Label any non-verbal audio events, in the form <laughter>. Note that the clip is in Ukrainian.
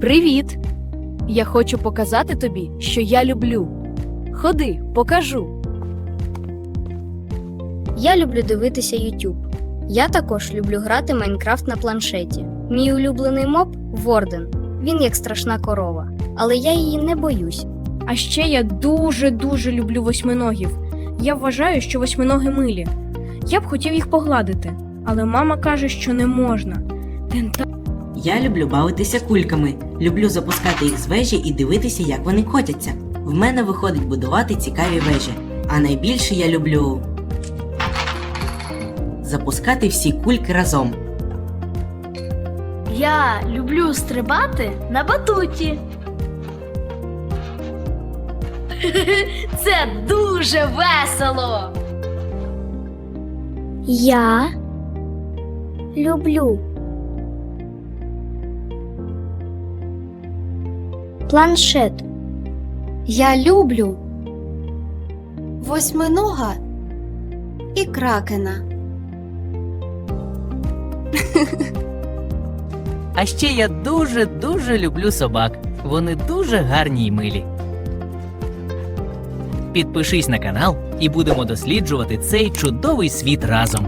Привіт! Я хочу показати тобі, що я люблю. Ходи, покажу. Я люблю дивитися YouTube. Я також люблю грати Майнкрафт на планшеті. Мій улюблений моб Ворден. Він як страшна корова, але я її не боюсь. А ще я дуже-дуже люблю восьминогів. Я вважаю, що восьминоги милі. Я б хотів їх погладити, але мама каже, що не можна. Тента... Я люблю бавитися кульками, люблю запускати їх з вежі і дивитися, як вони котяться. В мене виходить будувати цікаві вежі. А найбільше я люблю запускати всі кульки разом. Я люблю стрибати на батуті. <laughs> Це дуже весело. Я люблю планшет. Я люблю восьминога і кракена. А ще я дуже-дуже люблю собак. Вони дуже гарні й милі. Підпишись на канал і будемо досліджувати цей чудовий світ разом.